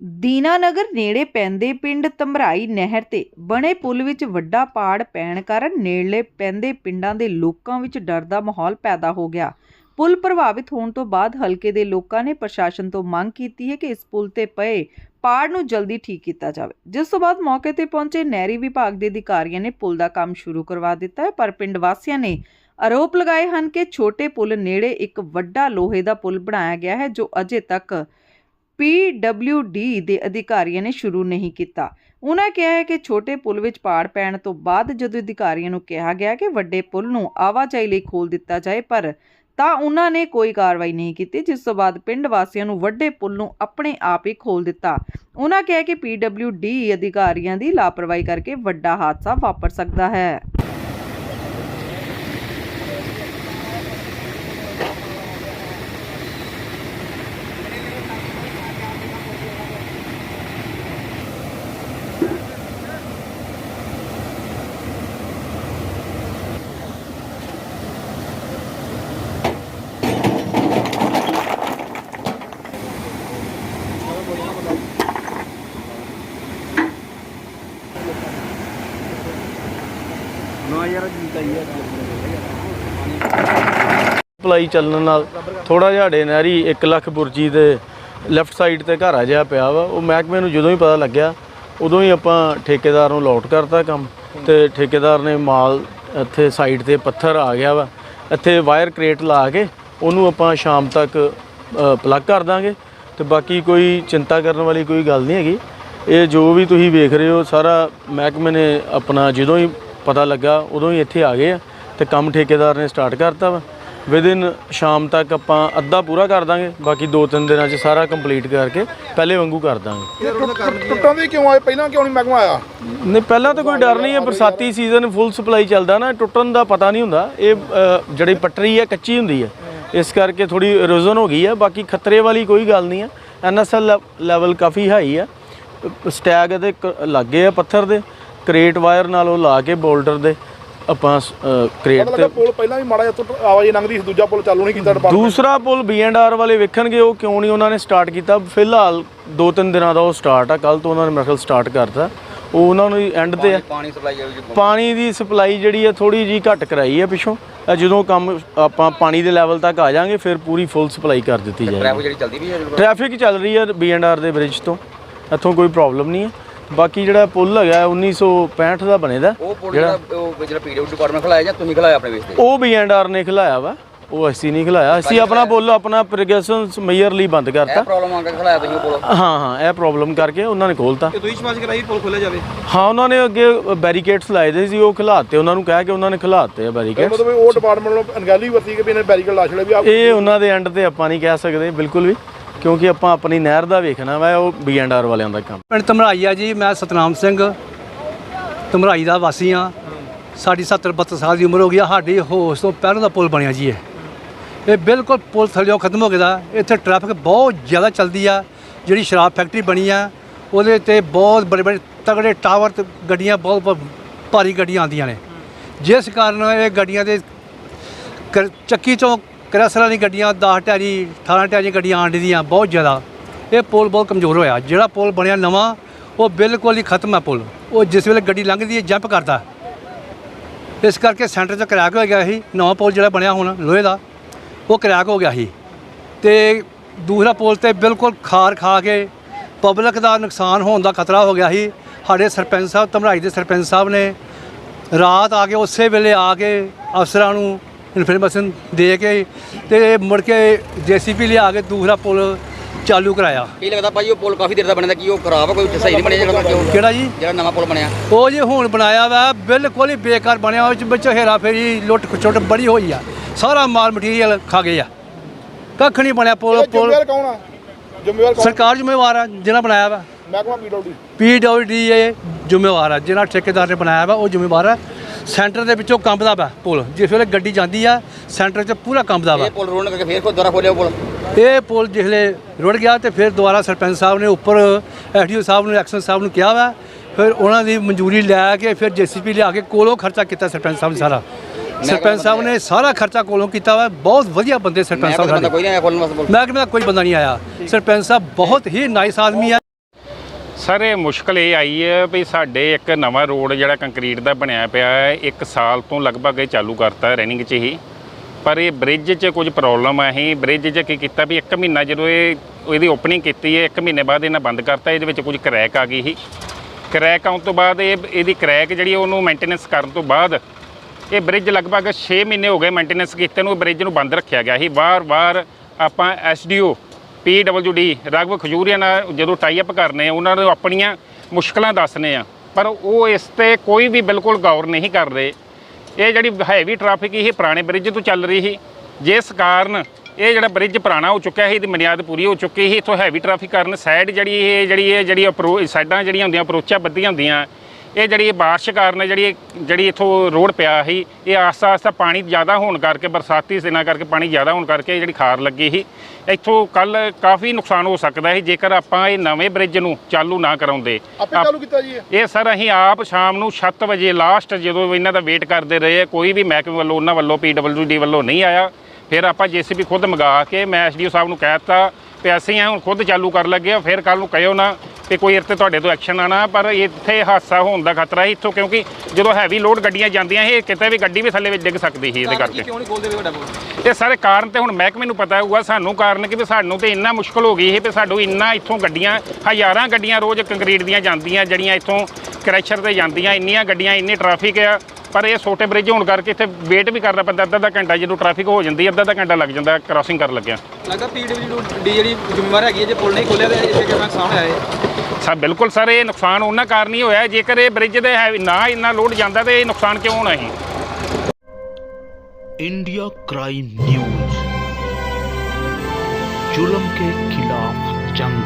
ਦੀਨਾਨਗਰ ਨੇੜੇ ਪੈਂਦੇ ਪਿੰਡ ਤਮਰਾਈ ਨਹਿਰ ਤੇ ਬਣੇ ਪੁਲ ਵਿੱਚ ਵੱਡਾ ਪਾੜ ਪੈਣ ਕਾਰਨ ਨੇੜਲੇ ਪੈਂਦੇ ਪਿੰਡਾਂ ਦੇ ਲੋਕਾਂ ਵਿੱਚ ਡਰ ਦਾ ਮਾਹੌਲ ਪੈਦਾ ਹੋ ਗਿਆ। ਪੁਲ ਪ੍ਰਭਾਵਿਤ ਹੋਣ ਤੋਂ ਬਾਅਦ ਹਲਕੇ ਦੇ ਲੋਕਾਂ ਨੇ ਪ੍ਰਸ਼ਾਸਨ ਤੋਂ ਮੰਗ ਕੀਤੀ ਹੈ ਕਿ ਇਸ ਪੁਲ ਤੇ ਪਏ ਪਾੜ ਨੂੰ ਜਲਦੀ ਠੀਕ ਕੀਤਾ ਜਾਵੇ। ਜਿਸ ਤੋਂ ਬਾਅਦ ਮੌਕੇ ਤੇ ਪਹੁੰਚੇ ਨਹਿਰੀ ਵਿਭਾਗ ਦੇ ਅਧਿਕਾਰੀਆਂ ਨੇ ਪੁਲ ਦਾ ਕੰਮ ਸ਼ੁਰੂ ਕਰਵਾ ਦਿੱਤਾ ਹੈ, ਪਰ ਪਿੰਡ ਵਾਸੀਆਂ ਨੇ ਆਰੋਪ ਲਗਾਏ ਹਨ ਕਿ ਛੋਟੇ ਪੁਲ ਨੇੜੇ ਇੱਕ ਵੱਡਾ ਲੋਹੇ ਦਾ ਪੁਲ ਬਣਾਇਆ ਗਿਆ ਹੈ, ਜੋ ਅਜੇ ਤੱਕ PWD ਦੇ ਅਧਿਕਾਰੀਆਂ ਨੇ ਸ਼ੁਰੂ ਨਹੀਂ ਕੀਤਾ। ਉਹਨਾਂ ਕਿਹਾ ਹੈ ਕਿ ਛੋਟੇ ਪੁਲ ਵਿੱਚ ਪਾੜ ਪੈਣ ਤੋਂ ਬਾਅਦ ਜਦੋਂ ਅਧਿਕਾਰੀਆਂ ਨੂੰ ਕਿਹਾ ਗਿਆ ਕਿ ਵੱਡੇ ਪੁਲ ਨੂੰ ਆਵਾਜਾਈ ਲਈ ਖੋਲ ਦਿੱਤਾ ਜਾਏ, ਪਰ ਤਾਂ ਉਹਨਾਂ ਨੇ ਕੋਈ ਕਾਰਵਾਈ ਨਹੀਂ ਕੀਤੀ, ਜਿਸ ਤੋਂ ਬਾਅਦ ਪਿੰਡ ਵਾਸੀਆਂ ਨੂੰ ਵੱਡੇ ਪੁਲ ਨੂੰ ਆਪਣੇ ਆਪ ਹੀ ਖੋਲ ਦਿੱਤਾ। ਉਹਨਾਂ ਕਿਹਾ ਕਿ PWD ਅਧਿਕਾਰੀਆਂ ਦੀ ਲਾਪਰਵਾਹੀ ਕਰਕੇ ਵੱਡਾ ਹਾਦਸਾ ਵਾਪਰ ਸਕਦਾ ਹੈ। ਸਪਲਾਈ ਚੱਲਣ ਨਾਲ ਥੋੜਾ ਜਿਹਾ ਢੇ ਨਹਿਰੀ 1 ਲੱਖ ਬੁਰਜੀ ਦੇ ਲੈਫਟ ਸਾਈਡ ਤੇ ਘਰ ਆ ਜਿਹਾ ਪਿਆ ਵਾ। ਉਹ ਮਹਿਕਮੇ ਨੂੰ ਜਦੋਂ ਹੀ ਪਤਾ ਲੱਗਿਆ, ਉਦੋਂ ਹੀ ਆਪਾਂ ਠੇਕੇਦਾਰ ਨੂੰ ਲੋਟ ਕਰਤਾ ਕੰਮ। ਤੇ ਠੇਕੇਦਾਰ ਨੇ ਮਾਲ ਇੱਥੇ ਸਾਈਡ ਤੇ ਪੱਥਰ ਆ ਗਿਆ ਵਾ। ਇੱਥੇ ਵਾਇਰ ਕ੍ਰੇਟ ਲਾ ਕੇ ਉਹਨੂੰ ਆਪਾਂ ਸ਼ਾਮ ਤੱਕ ਪਲੱਗ ਕਰ ਦਾਂਗੇ। ਤੇ ਬਾਕੀ ਕੋਈ ਚਿੰਤਾ ਕਰਨ ਵਾਲੀ ਕੋਈ ਗੱਲ ਨਹੀਂ ਹੈਗੀ। ਇਹ ਜੋ ਵੀ ਤੁਸੀਂ ਵੇਖ ਰਹੇ ਹੋ, ਸਾਰਾ ਮਹਿਕਮੇ ਨੇ ਆਪਣਾ ਜਦੋਂ ਹੀ ਪਤਾ ਲੱਗਾ ਉਦੋਂ ਹੀ ਇੱਥੇ ਆ ਗਏ ਆ ਤੇ ਕੰਮ ਠੇਕੇਦਾਰ ਨੇ ਸਟਾਰਟ ਕਰਤਾ ਵਾ। ਵਿਦਿਨ ਸ਼ਾਮ ਤੱਕ ਆਪਾਂ ਅੱਧਾ ਪੂਰਾ ਕਰ ਦਾਂਗੇ ਬਾਕੀ 2-3 ਦਿਨਾਂ 'ਚ ਸਾਰਾ ਕੰਪਲੀਟ ਕਰਕੇ ਪਹਿਲੇ ਵਾਂਗੂ ਕਰ ਦਾਂਗੇ। ਟੁੱਟ- ਦੀ ਕਿਉਂ ਆਏ? ਪਹਿਲਾਂ ਕਿਉਂ ਨਹੀਂ ਮਹਿਕਮਾ ਆਇਆ? ਨਹੀਂ ਪਹਿਲਾਂ ਤਾਂ ਕੋਈ ਡਰ ਨਹੀਂ ਹੈ ਬਰਸਾਤੀ ਸੀਜ਼ਨ ਫੁੱਲ ਸਪਲਾਈ ਚੱਲਦਾ ਨਾ ਟੁੱਟਣ ਦਾ ਪਤਾ ਨਹੀਂ ਹੁੰਦਾ। ਇਹ ਅ, ਜਿਹੜੀ ਪਟਰੀ ਹੈ ਕੱਚੀ ਹੁੰਦੀ ਹੈ। ਇਸ ਕਰਕੇ ਥੋੜੀ ਇਰੋਜ਼ਨ ਹੋ ਗਈ ਹੈ ਬਾਕੀ ਖਤਰੇ ਵਾਲੀ ਕੋਈ ਗੱਲ ਨਹੀਂ ਹੈ। ਐਨਐਸਐਲ ਲੈਵਲ ਕਾਫੀ ਹਾਈ ਹੈ। ਸਟੈਗ ਇਹਦੇ ਕ- ਲੱਗੇ ਆ ਪੱਥਰ ਦੇ। ਕ੍ਰੇਟ ਵਾਇਰ ਨਾਲ ਉਹ ਲਾ ਕੇ ਬੋਲਡਰ ਦੇ ਆਪਾਂ ਕ੍ਰੇਟ ਤੇ ਪੁਲ ਪਹਿਲਾਂ ਵੀ ਮਾੜਾ ਜਿਹਾ ਆਵਾਜਾਈ ਲੰਘਦੀ ਸੀ ਦੂਜਾ ਪੁਲ ਚਾਲੂ ਨਹੀਂ ਕੀਤਾ ਡਿਪਾਰਟਮੈਂਟ ਦੂਸਰਾ ਪੁਲ ਬੀਐਨਆਰ ਵਾਲੇ ਵੇਖਣਗੇ ਉਹ ਕਿਉਂ ਨਹੀਂ ਉਹਨਾਂ ਨੇ ਸਟਾਰਟ ਕੀਤਾ। ਫਿਲਹਾਲ 2-3 ਦਿਨਾਂ ਦਾ ਉਹ ਸਟਾਰਟ ਆ ਕੱਲ ਤੋਂ ਉਹਨਾਂ ਨੇ ਮੇਰੇ ਖਿਆਲ ਸਟਾਰਟ ਕਰਤਾ। ਉਹ ਉਹਨਾਂ ਨੂੰ ਐਂਡ ਤੇ ਆ। ਪਾਣੀ ਸਪਲਾਈ ਪਾਣੀ ਦੀ ਸਪਲਾਈ ਜਿਹੜੀ ਹੈ ਥੋੜੀ ਜੀ ਘੱਟ ਕਰਾਈ ਹੈ ਪਿੱਛੋਂ। ਜਦੋਂ ਕੰਮ ਆਪਾਂ ਪਾਣੀ ਦੇ ਲੈਵਲ ਤੱਕ ਆ ਜਾਾਂਗੇ ਫਿਰ ਪੂਰੀ ਫੁੱਲ ਸਪਲਾਈ ਕਰ ਦਿੱਤੀ ਜਾਏਗੀ। ਟ੍ਰੈਫਿਕ ਜਿਹੜੀ ਚੱਲਦੀ ਵੀ ਹੈ ਟ੍ਰੈਫਿਕ ਚੱਲ ਰਹੀ ਹੈ ਬੀਐਨਆਰ ਦੇ ਬ੍ਰਿਜ ਤੋਂ। ਇੱਥੋਂ ਕੋਈ ਪ੍ਰੋਬਲਮ ਨਹੀਂ ਹੈ ਬਾਕੀ ਜਿਹੜਾ ਪੁਲ ਹੈਗਾ 1965 ਦਾ ਬਣੇਦਾ। ਉਹ ਪੁਲ ਜਿਹੜਾ ਉਹ ਜਿਹੜਾ ਪੀਡੀਓ ਡਿਪਾਰਟਮੈਂਟ ਖਲਾਇਆ ਜਾਂ ਤੁਸੀਂ ਖਲਾਇਆ ਆਪਣੇ ਵੇਸ ਤੇ? ਉਹ ਬੀਐਨਆਰ ਨੇ ਖਿਲਾਇਆ ਵਾ ਉਹ ਅਸੀਂ ਨਹੀਂ ਖਿਲਾਇਆ। ਅਸੀਂ ਆਪਣਾ ਪੁਲ ਆਪਣਾ ਪ੍ਰੋਗੈਸ਼ਨ ਮੇਜਰ ਲਈ ਬੰਦ ਕਰਤਾ। ਇਹ ਪ੍ਰੋਬਲਮ ਆ ਕੇ ਖਲਾਇਆ ਤੁਸੀਂ ਪੁਲ? ਹਾਂ ਹਾਂ ਇਹ ਪ੍ਰੋਬਲਮ ਕਰਕੇ ਉਹਨਾਂ ਨੇ ਖੋਲਤਾ। ਤੁਸੀਂ ਸਮਾਜ ਕਰਾਈ ਪੁਲ ਖੋਲਿਆ ਜਾਵੇ? ਹਾਂ ਉਹਨਾਂ ਨੇ ਅੱਗੇ ਬੈਰੀਕੇਡਸ ਲਾਏ ਦੇ ਸੀ ਉਹ ਖਿਲਾਤੇ ਉਹਨਾਂ ਨੂੰ ਕਹਿ ਕੇ ਉਹਨਾਂ ਨੇ ਖਿਲਾਤੇ ਆ ਬੈਰੀਕੇਡ ਮਤਲਬ ਉਹ ਡਿਪਾਰਟਮੈਂਟ ਨੂੰ ਅਣਗਹਿਲੀ ਵਰਤੀ ਕਿ ਵੀ ਇਹਨੇ ਬੈਰੀਕੇਡ ਲਾ ਛੜੇ ਵੀ ਆ ਇਹ ਉਹਨਾਂ ਦੇ ਐਂਡ ਤੇ ਆਪਾਂ ਨਹੀਂ ਕਹਿ ਸਕਦੇ ਬਿਲਕੁਲ ਵੀ। ਕਿਉਂਕਿ ਆਪਾਂ ਆਪਣੀ ਨਹਿਰ ਦਾ ਵੇਖਣਾ ਵਾ, ਉਹ ਬੀਐਨਆਰ ਵਾਲਿਆਂ ਦਾ ਕੰਮ। ਪਿੰਡ ਧਮਰਾਈ ਆ ਜੀ, ਮੈਂ ਸਤਨਾਮ ਸਿੰਘ, ਧਮਰਾਈ ਦਾ ਵਾਸੀ ਆ। ਸਾਡੀ 70 72 ਸਾਲ ਦੀ ਉਮਰ ਹੋ ਗਈ ਆ, ਸਾਡੀ ਹੋਸ਼ ਤੋਂ ਪਹਿਲਾਂ ਦਾ ਪੁਲ ਬਣਿਆ ਜੀ ਇਹ। ਇਹ ਬਿਲਕੁਲ ਪੁਲ ਥੱਲਿਓਂ ਖਤਮ ਹੋ ਗਿਆ ਦਾ, ਇੱਥੇ ਟ੍ਰੈਫਿਕ ਬਹੁਤ ਜ਼ਿਆਦਾ ਚੱਲਦੀ ਆ, ਜਿਹੜੀ ਸ਼ਰਾਬ ਫੈਕਟਰੀ ਬਣੀ ਆ, ਉਹਦੇ ਤੇ ਬਹੁਤ ਬੜੇ ਬੜੇ ਤਗੜੇ ਟਾਵਰ ਤੇ ਗੱਡੀਆਂ, ਬਹੁਤ ਬਹੁਤ ਭਾਰੀ ਗੱਡੀਆਂ ਆਉਂਦੀਆਂ ਨੇ। ਜਿਸ ਕਾਰਨ ਇਹ ਗੱਡੀਆਂ ਦੇ ਕਰ- ਚੱਕੀ ਚੋਂ ਕਰਸਰਾਂ ਦੀ ਗੱਡੀਆਂ 10 ਟੈਰੀ 18 ਟੈਰੀ ਗੱਡੀਆਂ ਆਉਣ ਦੀਆਂ ਬਹੁਤ ਜ਼ਿਆਦਾ। ਇਹ ਪੁਲ ਬਹੁਤ ਕਮਜ਼ੋਰ ਹੋਇਆ। ਜਿਹੜਾ ਪੁਲ ਬਣਿਆ ਨਵਾਂ, ਉਹ ਬਿਲਕੁਲ ਹੀ ਖਤਮ ਹੈ ਪੁਲ। ਉਹ ਜਿਸ ਵੇਲੇ ਗੱਡੀ ਲੰਘਦੀ ਹੈ, ਜੰਪ ਕਰਦਾ। ਇਸ ਕਰਕੇ ਸੈਂਟਰ 'ਚ ਕਰੈਕ ਹੋ ਗਿਆ ਸੀ। ਨਵਾਂ ਪੁਲ ਜਿਹੜਾ ਬਣਿਆ ਹੁਣ, ਲੋਹੇ ਦਾ, ਉਹ ਕਰੈਕ ਹੋ ਗਿਆ ਸੀ। ਤੇ ਦੂਸਰਾ ਪੁਲ ਤੇ ਬਿਲਕੁਲ ਖਾਰ ਖਾ ਕੇ ਪਬਲਿਕ ਦਾ ਨੁਕਸਾਨ ਹੋਣ ਦਾ ਖਤਰਾ ਹੋ ਗਿਆ ਸੀ। ਸਾਡੇ ਸਰਪੰਚ ਸਾਹਿਬ, ਧਮਰਾਈ ਦੇ ਸਰਪੰਚ ਸਾਹਿਬ ਨੇ ਰਾਤ ਆ ਕੇ ਉਸੇ ਵੇਲੇ ਆ ਕੇ ਅਫਸਰਾਂ ਨੂੰ ਇਨਫੋਰਮੇਸ਼ਨ ਦੇ ਕੇ ਤੇ ਮੁੜ ਕੇ ਜੀਸੀਪੀ ਲਿਆ ਕੇ ਦੂਸਰਾ ਪੁਲ ਚਾਲੂ ਕਰਾਇਆ। ਕੀ ਲੱਗਦਾ ਭਾਈ ਉਹ ਪੁਲ ਕਾਫੀ ਦੇਰ ਦਾ ਬਣਦਾ ਕੀ ਉਹ ਖਰਾਬ ਆ ਕੋਈ ਸਹੀ ਨਹੀਂ ਬਣਿਆ ਜਿਹੜਾ ਕਿਉਂ ਕਿਹੜਾ ਜੀ? ਜਿਹੜਾ ਨਵਾਂ ਪੁਲ ਬਣਿਆ। ਉਹ ਜੇ ਹੁਣ ਬਣਾਇਆ ਵਾ ਬਿਲਕੁਲ ਹੀ ਬੇਕਾਰ ਬਣਿਆ ਉਹ ਵਿੱਚ ਹੇਰਾ ਫੇਰੀ ਲੁੱਟ ਖਚੁੱਟ ਬੜੀ ਹੋਈ ਆ। ਸਾਰਾ ਮਾਲ ਮਟੀਰੀਅਲ ਖਾ ਗਏ ਆ। ਕੱਖ ਨਹੀਂ ਬਣਿਆ ਪੁਲ ਪੁਲ। ਜ਼ਿੰਮੇਵਾਰ ਕੌਣ ਆ? ਜ਼ਿੰਮੇਵਾਰ ਕੌਣ? ਸਰਕਾਰ ਜ਼ਿੰਮੇਵਾਰ ਆ ਜਿਹਨਾਂ ਬਣਾਇਆ ਵਾ। ਮਹਿਕਮਾ ਪੀਡਬਲਯੂ ਪੀਡਬਲਯੂਡੀ ਇਹ ਜ਼ਿੰਮੇਵਾਰ ਆ ਜਿਹਨਾਂ ਠੇਕੇਦਾਰ ਨੇ ਬਣਾਇਆ ਵਾ ਉਹ ਜ਼ਿੰਮੇਵਾਰ ਆ। ਸੈਂਟਰ ਦੇ ਵਿੱਚੋਂ ਕੰਬਦਾ ਵਾ ਪੁਲ। ਜਿਸ ਵੇਲੇ ਗੱਡੀ ਜਾਂਦੀ ਆ ਸੈਂਟਰ 'ਚ ਪੂਰਾ ਕੰਬਦਾ ਵਾ ਇਹ ਪੁਲ ਰੋਣ ਕਰਕੇ ਫੇਰ ਕੋਈ ਦੁਆਰਾ ਖੋਲਿਆ ਪੁਲ? ਇਹ ਪੁਲ ਜਿਸਲੇ ਰੁੜ ਗਿਆ ਤੇ ਫਿਰ ਦੁਬਾਰਾ ਸਰਪੰਚ ਸਾਹਿਬ ਨੇ ਉੱਪਰ ਐਸਡੀਓ ਸਾਹਿਬ ਨੂੰ ਐਕਸ਼ਨ ਸਾਹਿਬ ਨੂੰ ਕਿਹਾ ਵਾ। ਫਿਰ ਉਹਨਾਂ ਦੀ ਮਨਜ਼ੂਰੀ ਲੈ ਕੇ ਫਿਰ ਜੀਸੀਪੀ ਲਿਆ ਕੇ ਕੋਲੋਂ ਖਰਚਾ ਕੀਤਾ ਸਰਪੰਚ ਸਾਹਿਬ ਨੇ ਸਾਰਾ। ਸਰਪੰਚ ਸਾਹਿਬ ਨੇ ਸਾਰਾ ਖਰਚਾ ਕੋਲੋਂ ਕੀਤਾ ਵਾ। ਬਹੁਤ ਵਧੀਆ ਬੰਦੇ ਸਰਪੰਚ ਮੈਂ ਸਾਹਿਬ ਸਾਡੇ। ਕੋਈ ਨਹੀਂ ਆਇਆ ਖੋਲਣ ਵਾਸਤੇ ਮਹਿਕਮੇ ਦਾ ਕੋਈ ਬੰਦਾ ਨਹੀਂ ਆਇਆ। ਸਰਪੰਚ ਸਾਹਿਬ ਬਹੁਤ ਹੀ ਨਾਈਸ ਆਦਮੀ ਆ। ਸਰ, ਇਹ ਮੁਸ਼ਕਲ ਇਹ ਆਈ ਹੈ ਵੀ ਸਾਡੇ ਇੱਕ ਨਵਾਂ ਰੋਡ ਜਿਹੜਾ ਕੰਕਰੀਟ ਦਾ ਬਣਿਆ ਪਿਆ ਹੈ, ਇੱਕ ਸਾਲ ਤੋਂ ਲਗਭਗ ਇਹ ਚਾਲੂ ਕਰਤਾ ਰਨਿੰਗ 'ਚ ਹੀ। ਪਰ ਇਹ ਬ੍ਰਿਜ 'ਚ ਕੁਝ ਪ੍ਰੋਬਲਮ ਆ ਹੀ। ਬ੍ਰਿਜ 'ਚ ਕੀ ਕੀਤਾ ਵੀ ਇੱਕ ਮਹੀਨਾ ਜਦੋਂ ਇਹ, ਇਹਦੀ ਓਪਨਿੰਗ ਕੀਤੀ ਹੈ, ਇੱਕ ਮਹੀਨੇ ਬਾਅਦ ਇਹਨਾਂ ਬੰਦ ਕਰਤਾ, ਇਹਦੇ ਵਿੱਚ ਕੁਝ ਕਰੈਕ ਆ ਗਈ ਸੀ। ਕਰੈਕ ਆਉਣ ਤੋਂ ਬਾਅਦ ਇਹ, ਇਹਦੀ ਕਰੈਕ ਜਿਹੜੀ ਉਹਨੂੰ ਮੇਨਟੇਨੈਂਸ ਕਰਨ ਤੋਂ ਬਾਅਦ ਇਹ ਬ੍ਰਿਜ ਲਗਭਗ 6 ਮਹੀਨੇ ਹੋ ਗਏ ਮੇਨਟੇਨੈਂਸ ਕੀਤੇ ਨੂੰ ਬ੍ਰਿਜ ਨੂੰ ਬੰਦ ਰੱਖਿਆ ਗਿਆ ਸੀ। ਵਾਰ-ਵਾਰ ਆਪਾਂ ਐਸਡੀਓ ਪੀਡਬਲਯੂਡੀ ਰਾਘਵ ਖਜੂਰੀਆ ਨਾਲ ਜਦੋਂ ਟਾਈ ਅਪ ਕਰਨੇ ਆ, ਉਹਨਾਂ ਨੂੰ ਆਪਣੀਆਂ ਮੁਸ਼ਕਲਾਂ ਦੱਸਨੇ ਆ। ਪਰ ਉਹ ਇਸ ਤੇ ਕੋਈ ਵੀ ਬਿਲਕੁਲ ਗੌਰ ਨਹੀਂ ਕਰ ਰਹੇ ਇਹ ਜਿਹੜੀ ਹੈਵੀ ਟ੍ਰੈਫਿਕ ਇਹ ਪੁਰਾਣੇ ਬ੍ਰਿਜ ਤੋਂ ਚੱਲ ਰਹੀ ਸੀ। ਜਿਸ ਕਾਰਨ ਇਹ ਜਿਹੜਾ ਬ੍ਰਿਜ ਪੁਰਾਣਾ ਹੋ ਚੁੱਕਿਆ ਸੀ, ਇਹਦੀ ਬੁਨਿਆਦ ਪੂਰੀ ਹੋ ਚੁੱਕੀ ਸੀ। ਇੱਥੋਂ ਹੈਵੀ ਟ੍ਰੈਫਿਕ ਕਾਰਨ ਸਾਈਡ ਜਿਹੜੀ ਇਹ ਜਿਹੜੀ ਇਹ ਜਿਹੜੀ ਅਪਰੋ ਸਾਈਡਾਂ ਜਿਹੜੀਆਂ ਹੁੰਦੀਆਂ ਅਪਰੋਚਾਂ ਬੱਦੀਆਂ ਹੁੰਦੀਆਂ ਇਹ ਜਿਹੜੀ ਬਾਰਿਸ਼ ਕਾਰਨ ਜਿਹੜੀ ਜਿਹੜੀ ਇਥੋਂ ਰੋਡ ਪਿਆ ਸੀ ਇਹ ਆਸਤਾ ਆਸਤਾ ਪਾਣੀ ਜ਼ਿਆਦਾ ਹੋਣ ਕਰਕੇ ਬਰਸਾਤੀ ਸਿਨਾ ਕਰਕੇ ਪਾਣੀ ਜ਼ਿਆਦਾ ਹੋਣ ਕਰਕੇ ਜਿਹੜੀ ਖਾਰ ਲੱਗੀ ਸੀ। ਇੱਥੋਂ ਕੱਲ ਕਾਫੀ ਨੁਕਸਾਨ ਹੋ ਸਕਦਾ ਸੀ ਜੇਕਰ ਆਪਾਂ ਇਹ ਨਵੇਂ ਬ੍ਰਿਜ ਨੂੰ ਚਾਲੂ ਨਾ ਕਰਾਉਂਦੇ। ਆਪੇ ਆਪ- ਚਾਲੂ ਕੀਤਾ ਜੀ ਇਹ? ਸਰ ਅਸੀਂ ਆਪ ਸ਼ਾਮ ਨੂੰ 7 ਵਜੇ ਲਾਸਟ ਜਦੋਂ ਇਹਨਾਂ ਦਾ ਵੇਟ ਕਰਦੇ ਰਹੇ ਕੋਈ ਵੀ ਮਹਿਕਮੇ ਵੱਲੋਂ ਉਹਨਾਂ ਵੱਲੋਂ ਪੀਡਬਲਯੂਡੀ ਵੱਲੋਂ ਨਹੀਂ ਆਇਆ। ਫਿਰ ਆਪਾਂ ਜੀਸੀਬੀ ਖੁਦ ਮੰਗਾ ਕੇ ਮੈਂ ਐਸਡੀਓ ਸਾਹਿਬ ਨੂੰ ਕਹਿ ਦਿੱਤਾ ਵੀ ਅਸੀਂ ਆ ਹੁਣ ਖੁਦ ਚਾਲੂ ਕਰ ਲੱਗੇ ਆ ਫਿਰ ਕੱਲ ਨੂੰ ਕਹਿਓ ਨਾ ਕਿ ਕੋਈ ਇੱਥੇ ਤੁਹਾਡੇ ਤੋਂ ਐਕਸ਼ਨ ਆਣਾ ਪਰ ਇੱਥੇ ਹਾਦਸਾ ਹੋਣ ਦਾ ਖਤਰਾ ਹੈ ਇੱਥੋਂ ਕਿਉਂਕਿ ਜਦੋਂ ਹੈਵੀ ਲੋਡ ਗੱਡੀਆਂ ਜਾਂਦੀਆਂ ਇਹ ਕਿਤੇ ਵੀ ਗੱਡੀ ਵੀ ਥੱਲੇ ਵਿੱਚ ਡਿੱਗ ਸਕਦੀ ਸੀ ਇਹਦੇ ਕਰਕੇ। ਕਿਉਂ ਨਹੀਂ ਖੋਲਦੇ ਵੀ ਵੱਡਾ ਬੋਲ ਇਹ ਸਾਰੇ ਕਾਰਨ ਤੇ ਹੁਣ ਮਹਿਕਮੇ ਨੂੰ ਪਤਾ ਹੋਊਗਾ ਸਾਨੂੰ ਕਾਰਨ ਕਿ ਵੀ ਸਾਨੂੰ ਤੇ ਇੰਨਾ ਮੁਸ਼ਕਲ ਹੋ ਗਈ ਹੈ ਵੀ ਸਾਨੂੰ ਇੰਨਾ ਇੱਥੋਂ ਗੱਡੀਆਂ ਹਜ਼ਾਰਾਂ ਗੱਡੀਆਂ ਰੋਜ਼ ਕੰਕਰੀਟ ਦੀਆਂ ਜਾਂਦੀਆਂ ਜਿਹੜੀਆਂ ਇੱਥੋਂ ਕ੍ਰੈਸ਼ਰ ਤੇ ਜਾਂਦੀਆਂ ਇੰਨੀਆਂ ਗੱਡੀਆਂ ਇੰਨੀ ਟ੍ਰੈਫਿਕ ਆ ਪਰ ਇਹ ਛੋਟੇ ਬ੍ਰਿਜ ਹੋਣ ਕਰਕੇ ਇੱਥੇ ਵੇਟ ਵੀ ਕਰਨਾ ਪੈਂਦਾ ਅੱਧਾ ਅੱਧਾ ਘੰਟਾ ਜਦੋਂ ਟ੍ਰੈਫਿਕ ਹੋ ਜਾਂਦੀ ਹੈ ਅੱਧਾ ਅੱਧਾ ਘੰਟਾ ਲੱਗ ਜਾਂਦਾ ਕ੍ਰਾਸਿੰਗ ਕਰਨ ਲੱਗਿਆ ਲੱਗਦਾ ਪੀਡਬਲਯੂਡੀ ਜਿਹੜੀ ਜ਼ਿੰਮੇਵਾਰ ਹੈਗੀ ਹੈ ਜੇ ਪੁਲ ਨਹੀਂ ਖੋਲਿਆ ਤੇ ਇਸੇ ਕਿਵੇਂ ਨੁਕਸਾਨ ਹੋਇਆ ਹੈ ਸਾ ਬਿਲਕੁਲ ਸਰ ਇਹ ਨੁਕਸਾਨ ਉਹਨਾਂ ਕਾਰਨ ਹੀ ਹੋਇਆ ਜੇਕਰ ਇਹ ਬ੍ਰਿਜ ਦੇ ਹੈ ਨਾ ਇੰਨਾ ਲੋਡ ਜਾਂਦਾ ਤੇ ਇਹ ਨੁਕਸਾਨ ਕਿਉਂ ਹੋਣਾ ਸੀ इंडिया क्राइम न्यूज जुल्म के खिलाफ जंग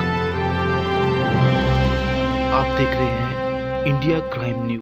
आप देख रहे हैं इंडिया क्राइम न्यूज